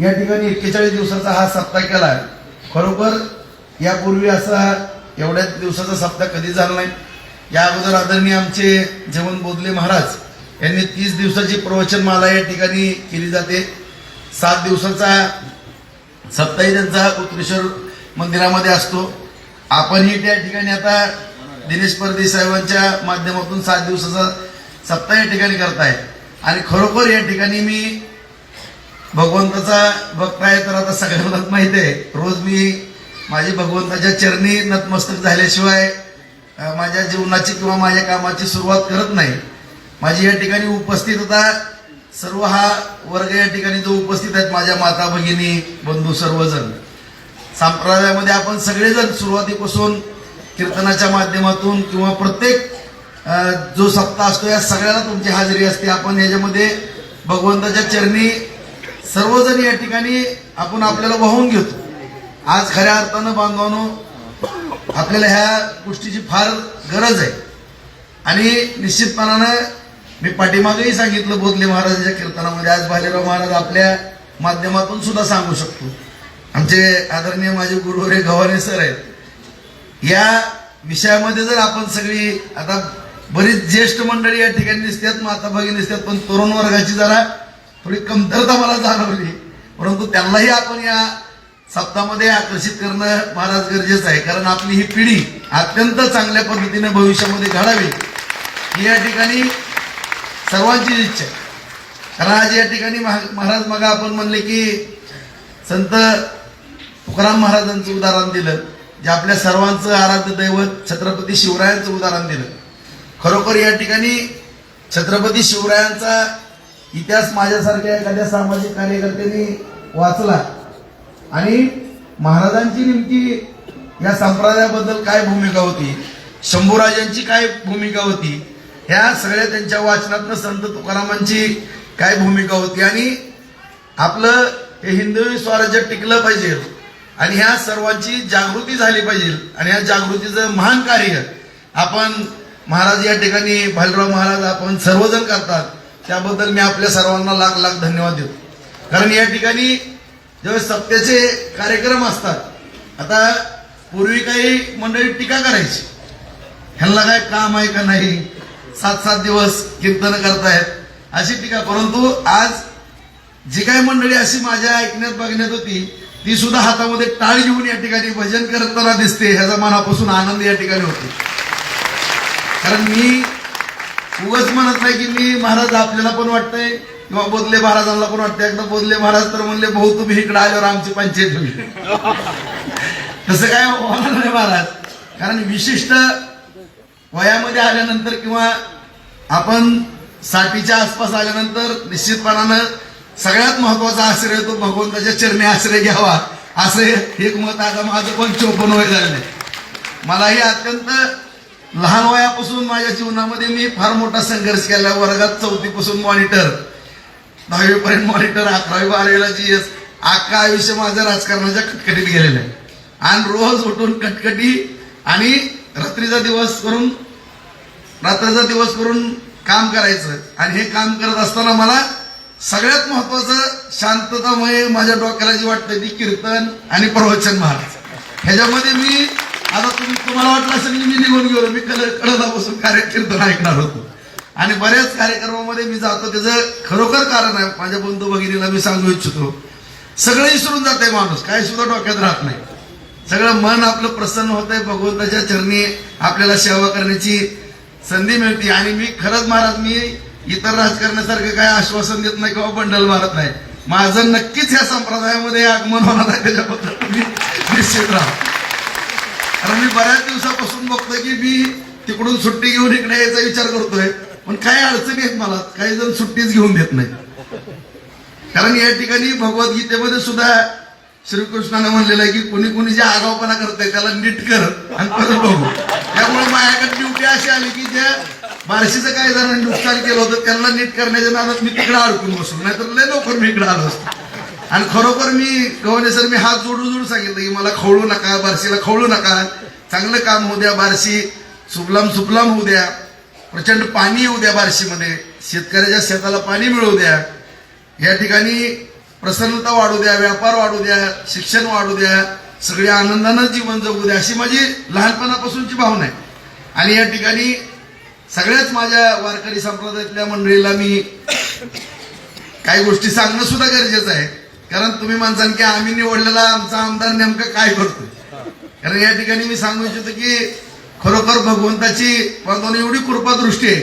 या ठिकाणी एक्केचाळीस दिवसाचा हा सप्ताह केला आहे. खरोखर यापूर्वी असा एवढ्याच दिवसाचा सप्ताह कधी झाला नाही. या अगोदर आदरणीय आमचे जेवण बोधले महाराज यांनी तीस दिवसाची प्रवचन माला या ठिकाणी केली जाते. सात दिवसाचा सप्ताही त्यांचा कुत्रेश्वर मंदिरामध्ये असतो. आपणही त्या ठिकाणी आता दिनेश परदेश साहेबांच्या माध्यमातून सात दिवसाचा सप्ताह या ठिकाणी करताय. आणि खरोखर या ठिकाणी मी भगवंताचा भक्त आहे तर आता सगळ्यांनाच माहिती आहे. रोज मी माझी भगवंताच्या चरणी नतमस्तक झाल्याशिवाय माझ्या जीवनाची किंवा माझ्या कामाची सुरुवात करत नाही. माझी या ठिकाणी उपस्थित होता सर्व हा वर्ग या ठिकाणी जो उपस्थित आहेत माझ्या माता भगिनी बंधू सर्वजण. संप्रदायामध्ये आपण सगळेजण सुरुवातीपासून कीर्तनाच्या माध्यमातून किंवा प्रत्येक जो सप्ताह असतो या सगळ्याला तुमची हाजरी असते. आपण याच्यामध्ये भगवंताच्या चरणी सर्वजण या ठिकाणी आपण आपल्याला वाहून घेतो. आज खऱ्या अर्थानं बांधवानो आपल्याला ह्या गोष्टीची फार गरज आहे. आणि निश्चितपणानं मी पाठीमागेही सांगितलं बोधले महाराजांच्या कीर्तनामध्ये आज भालेराव महाराज आपल्या माध्यमातून सुद्धा सांगू शकतो. आमचे आदरणीय माझे गुरुवरे गव्हाणे सर आहेत. या विषयामध्ये जर आपण सगळी आता बरीच ज्येष्ठ मंडळी या ठिकाणी दिसतात माता भगिनी दिसतात पण तरुण वर्गाची जरा थोडी कमतरता मला जाणवली. परंतु त्यांनाही आपण या सप्तामध्ये आकर्षित करणं महाराज गरजेचं आहे. कारण आपली ही पिढी अत्यंत चांगल्या पद्धतीने भविष्यामध्ये घडावी ही या ठिकाणी सर्वांची इच्छा आहे. कारण आज या ठिकाणी महाराज मग आपण म्हणले की संत तुकाराम महाराजांचं उदाहरण दिलं जे आपल्या सर्वांचं आराध्य दैवत छत्रपती शिवरायांचं उदाहरण दिलं. खरोखर या ठिकाणी छत्रपती शिवरायांचा इतिहास माझ्यासारख्या एखाद्या सामाजिक कार्यकर्त्यांनी वाचला. आणि महाराजांची नेमकी या संप्रदायाबद्दल काय भूमिका होती? शंभूराजांची काय भूमिका होती? ह्या सगळ्या त्यांच्या वाचनातनं संत तुकारामांची काय भूमिका होती? आणि आपलं हे हिंदवी स्वराज्य टिकलं पाहिजे. आणि ह्या सर्वांची जागृती झाली पाहिजे. आणि ह्या जागृतीचं महान कार्य आपण महाराज या ठिकाणी भालराव महाराज आपण सर्वजण करतात. त्याबद्दल मी आपल्या सर्वांना लाख लाख धन्यवाद देतो. कारण या ठिकाणी ज्यावेळेस सत्याचे कार्यक्रम असतात आता पूर्वी काही मंडळी टीका करायची. ह्यांना काय काम आहे का नाही? सात सात दिवस कीर्तन करतायत अशी टीका. परंतु आज जी काही मंडळी अशी माझ्या ऐकण्यात बघण्यात होती ती सुद्धा हातामध्ये टाळ घेऊन या ठिकाणी भजन करताना दिसते ह्याचा मनापासून आनंद या ठिकाणी होतो. कारण मी उगच म्हणत नाही की मी महाराज आपल्याला पण वाटतंय किंवा बोधले महाराजांना पण वाटतंय. एकदा बोधले महाराज तर म्हणले भाऊ तुम्ही इकडे आल्यावर आमची पंचायत होईल. तसं काय होणार नाही महाराज. कारण विशिष्ट वयामध्ये आल्यानंतर किंवा आपण साठीच्या आसपास आल्यानंतर निश्चितपणानं सगळ्यात महत्त्वाचा आश्रय तो भगवंताच्या चरणी आश्रय घ्यावा. असं एक मत आता माझं पण चोपण वय झालेलं आहे. मलाही अत्यंत लहान वयापासून माझ्या जीवनामध्ये मी फार मोठा संघर्ष केला. वर्गात चौथीपासून मॉनिटर दहावीपर्यंत मॉनिटर अकरावी बारावीला जी एस अख्खा आयुष्य माझं राजकारणाच्या कटकटीत गेलेलं आहे. आणि रोज उठून कटकटी आणि रात्रीचा दिवस करून रात्रीचा दिवस करून काम करायचं. आणि हे काम करत असताना मला सगळ्यात महत्वाचं शांततामय माझ्या डोक्याला जी वाटतं ती कीर्तन आणि प्रवचन महाराज. ह्याच्यामध्ये मी आता तुम्ही तुम्हाला वाटलं असेल की मी निघून गेलो. मी कल कडला बसून कार्यकीर्तन ऐकणार होतो. आणि बऱ्याच कार्यक्रमामध्ये मी जातो. त्याचं खरोखर कारण आहे माझ्या बंधू भगिनीला मी सांगू इच्छितो. सगळं विसरून जात आहे माणूस. काही सुद्धा डोक्यात राहत नाही. सगळं मन आपलं प्रसन्न होतंय. भगवंताच्या चरणी आपल्याला सेवा करण्याची संधी मिळते. आणि मी खरंच महाराज मी इतर राजकारण्यासारखं काय आश्वासन देत नाही किंवा बंडल मारत नाही. माझं नक्कीच या संप्रदायामध्ये आगमन होणार आहे. त्याच्याबद्दल निश्चित राहा कारण मी बऱ्याच दिवसापासून बघतोय की मी तिकडून सुट्टी घेऊन इकडे यायचा विचार करतोय. पण काही अडचणी आहेत मला. काही जण सुट्टीच घेऊन देत नाही कारण या ठिकाणी भगवद्गीतेमध्ये सुद्धा श्रीकृष्णाने म्हणलेलं आहे की कोणी कोणी जे आगावपणा करतंय त्याला नीट कर आणि परत बघू. त्यामुळे माझ्याकडे ड्युटी अशी आली की ज्या बारशीचं काही जणांनी नुकसान केलं होतं त्यांना नीट करण्याच्या नादात मी तिकडे अडकून बसलो. नाहीतर लय लवकर मी इकडे आलो असतो. आणि खरोखर मी गव्हाणे सर मी हात जोडू जोडून सांगितलं की मला खवळू नका बारशीला खवळू नका. चांगलं काम होऊ द्या बारशी सुफलाम सुफलाम होऊ द्या. प्रचंड पाणी येऊ द्या बारशीमध्ये. शेतकऱ्याच्या शेताला पाणी मिळवू द्या. या ठिकाणी प्रसन्नता वाढू द्या व्यापार वाढू द्या शिक्षण वाढू द्या. सगळे आनंदानं जीवन जगू द्या अशी माझी लहानपणापासूनची भावना आहे. आणि या ठिकाणी सगळ्याच माझ्या वारकरी संप्रदायातल्या मंडळीला मी काही गोष्टी सांगणं सुद्धा गरजेचं आहे. कारण तुम्ही म्हणसान की आम्ही निवडलेला आमचा आमदार नेमकं काय करतो कारण या ठिकाणी मी सांगू इच्छितो की खरोखर भगवंताची भगवान एवढी कृपा दृष्टी आहे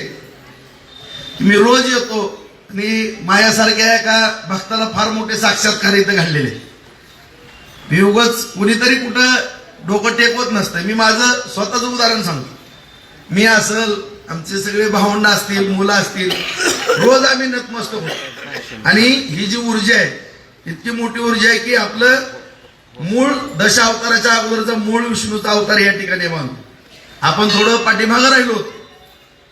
की मी रोज येतो आणि माझ्यासारख्या एका भक्ताला फार मोठे साक्षात्कार इथं घडलेले मी उगच कुणीतरी कुठं डोकं टेकवत नसतं मी माझं स्वतःचं उदाहरण सांगतो. मी असल आमचे सगळे भावंड असतील मुलं असतील रोज आम्ही नतमस्तक होतो. आणि ही जी ऊर्जा आहे इतकी मोठी ऊर्जा आहे की आपलं मूळ दश अवताराच्या अगोदरचा मूळ विष्णूचा अवतार या ठिकाणी मानतो आपण थोडं पाठीमागं राहिलो.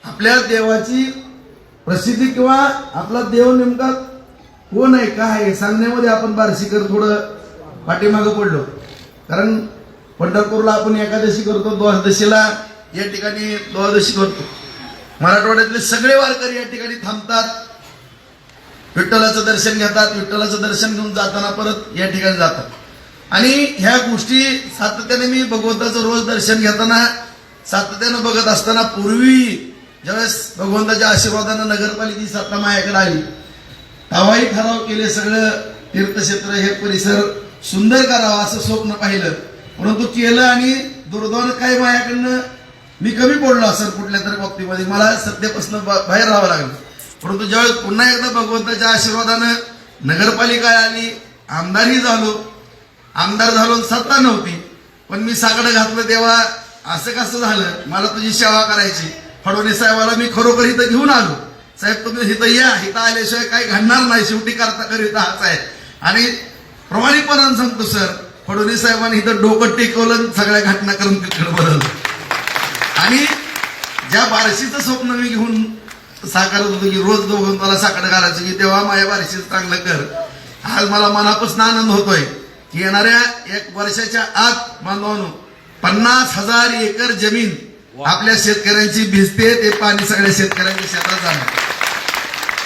आपल्या देवाची प्रसिद्धी किंवा आपला देव नेमका कोण आहे काय आहे सांगण्यामध्ये आपण बारशीकर थोडं पाठीमागं पडलो. कारण पंढरपूरला आपण एकादशी करतो द्वादशीला या ठिकाणी द्वादशी करतो. मराठवाड्यातले सगळे वारकरी या ठिकाणी थांबतात. विठ्ठलाचं दर्शन घेतात विठ्ठलाचं दर्शन घेऊन जाताना परत या ठिकाणी जातात. आणि ह्या गोष्टी सातत्याने मी भगवंताचं रोज दर्शन घेताना सातत्यानं बघत असताना पूर्वी ज्यावेळेस भगवंताच्या आशीर्वादानं नगरपालिकेची सत्ता माझ्याकडे आली तेव्हाही ठराव केले सगळं तीर्थक्षेत्र हे परिसर सुंदर करावा असं स्वप्न पाहिलं. परंतु केलं आणि दुर्दैवानं काय माझ्याकडनं मी कमी पडलो असेल कुठल्या तरी बाबतीमध्ये. मला सध्यापासून बाहेर राहावं लागलं. परंतु ज्यावेळेस पुन्हा एकदा भगवंताच्या आशीर्वादानं नगरपालिका आली आमदारही झालो. आमदार झालो आणि सत्ता नव्हती. पण मी साकडं घातलं तेव्हा असं कसं झालं मला तुझी सेवा करायची. फडणवीस साहेबाला मी खरोखर इथं घेऊन आलो. साहेब तुम्ही इथं या. इथं आल्याशिवाय काही घडणार नाही. शेवटी करता करीता हाच आहे. आणि प्रामाणिकपणानं सांगतो सर. फडणवीस साहेबांनी इथं डोकं टेकवलं सगळ्या घटना करून तिकडे बदललं आणि ज्या बारशीचं स्वप्न मी घेऊन साकारत होतो की रोज दोघं मला साकडं घालायचं की तेव्हा माझ्या बारशीचं चांगलं कर. आज मला मनापासून आनंद होतोय की येणाऱ्या एक वर्षाच्या आत बांधवानो पन्नास हजार एकर जमीन आपल्या शेतकऱ्यांची भिजते ते पाणी सगळ्या शेतकऱ्यांच्या शेतात जाणार.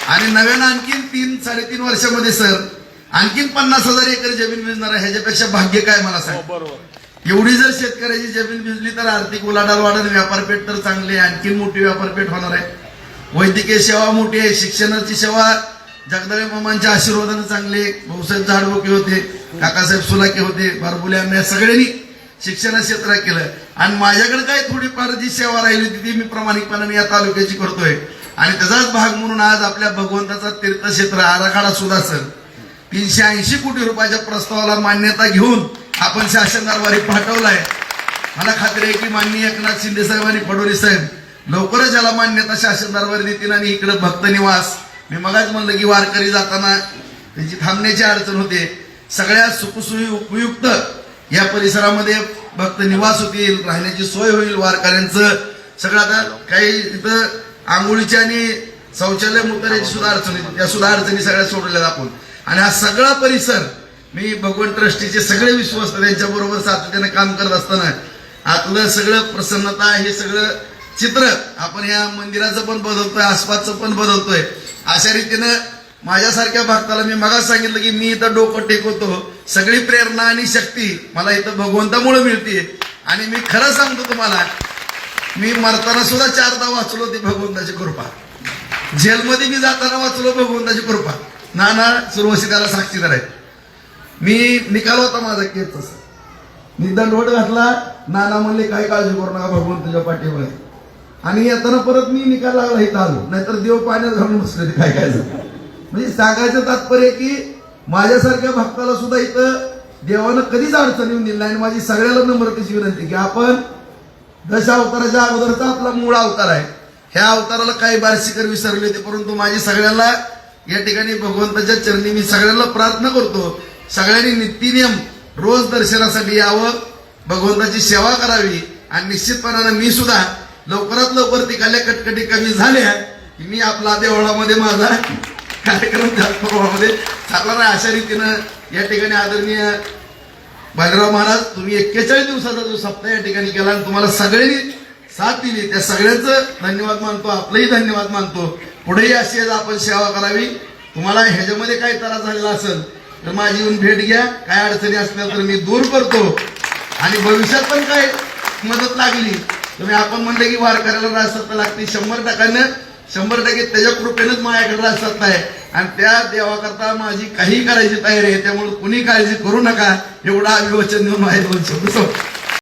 आणि नव्यानं आणखीन तीन साडेतीन वर्षामध्ये सर आणखीन पन्नास हजार एकर जमीन भिजणार आहे ह्याच्यापेक्षा भाग्य काय मला सांग. बरोबर. एवढी जर शेतकऱ्याची जमीन भिजली तर आर्थिक उलाढाल वाढेल व्यापारपेठ तर चांगली आहे आणखीन मोठी व्यापारपेठ होणार आहे. वैद्यकीय सेवा मोठी आहे शिक्षणाची सेवा जगदाळे मामांच्या आशीर्वादाने चांगले भाऊसाहेब झाडबोके होते काकासाहेब सुलाके होते बारबुले आम्ही सगळ्यांनी शिक्षण क्षेत्रात केलं. आणि माझ्याकडे काय थोडीफार जी सेवा राहिली होती ती मी प्रामाणिकपणाने या तालुक्याची करतोय. आणि त्याचाच भाग म्हणून आज आपल्या भगवंताचा तीर्थक्षेत्र आराखडा सुद्धा सर तीनशे ऐंशी कोटी रुपयाच्या प्रस्तावाला मान्यता घेऊन आपण शासन दरबारी पाठवलाय. मला खात्री आहे की माननीय एकनाथ शिंदे साहेब आणि फडणवीस साहेब लवकरच याला मान्यता शासन दरबारी देतील आणि इकडे भक्त निवास. मी मगाच म्हणलं की वारकरी जाताना त्यांची थांबण्याची अडचण होते. सगळ्या सुखसोयी उपयुक्त या परिसरामध्ये भक्त निवास होतील राहण्याची सोय होईल वारकऱ्यांचं. सगळं आता काही इथं आंघोळीची आणि शौचालय मुक्तऱ्याची सुद्धा अडचण येते त्या सुद्धा अडचणी सगळ्या सोडलेल्या आपण. आणि हा सगळा परिसर मी भगवान ट्रस्टीचे सगळे विश्वस्त त्यांच्या बरोबर सातत्याने काम करत असताना आतलं सगळं प्रसन्नता हे सगळं चित्र. आपण या मंदिराचं पण बदलतोय आसपासचं पण बदलतोय. अशा रीतीनं माझ्यासारख्या भक्ताला मी मगाच सांगितलं की मी इथं डोकं टेकवतो. सगळी प्रेरणा आणि शक्ती मला इथं भगवंतामुळे मिळते आणि मी खरं सांगतो तुम्हाला मी मरताना सुद्धा चारदा वाचलो ती भगवंताची कृपा. जेलमध्ये मी जाताना वाचलो भगवंताची कृपा. नाना सुरवशी त्याला साक्षीदार आहेत. मी निकाल होता माझा केस तसा. मी दंडवट घातला नाना म्हणले काही काळजी करू नका भगवंत तुझ्या पाठीवर आणि येताना परत मी निकाल लागला इथं आलो. नाहीतर देव पाण्यात घालून बसले ते काय काय म्हणजे सांगायचं तात्पर्य की माझ्यासारख्या भक्ताला सुद्धा इथं देवानं कधीच अडचण येऊन दिली नाही. आणि माझी सगळ्याला नम्रतेची विनंती की आपण दशावताराच्या अगोदरचा आपला मूळ अवतार आहे. ह्या अवताराला काही बारशीकर विसरले होते परंतु माझी सगळ्याला या ठिकाणी भगवंताच्या चरणी मी सगळ्यांना प्रार्थना करतो. सगळ्यांनी नित्यनियम रोज दर्शनासाठी यावं भगवंताची सेवा करावी. आणि निश्चितपणानं मी सुद्धा लवकरात लवकर तिकडल्या कटकटी कमी झाल्या की मी आपला देवळामध्ये माझा कार्यक्रम त्याच प्रमाणामध्ये चालणार आहे. अशा रीतीनं या ठिकाणी आदरणीय बाजीराव महाराज तुम्ही एक्केचाळीस दिवसाचा जो सप्ताह या ठिकाणी केला आणि तुम्हाला सगळ्यांनी साथ दिली त्या सगळ्यांचं धन्यवाद मानतो आपलंही धन्यवाद मानतो. पुढेही अशी आपण सेवा करावी. तुम्हाला ह्याच्यामध्ये काही त्रास झालेला असेल तर माझी येऊन भेट घ्या. काय अडचणी असल्या तर मी दूर करतो. आणि भविष्यात पण काय मदत लागली तुम्ही आपण म्हणलं की वारकऱ्याला राजसत्ता लागते. शंभर टक्क्यानं शंभर टक्के त्याच्या कृपेनंच माझ्याकडे राजसत्ता आहे. आणि त्या देवाकरता माझी काही करायची तयारी आहे. त्यामुळे कुणी काळजी करू नका. एवढा अभिवचन देऊन माझे दोन शब्द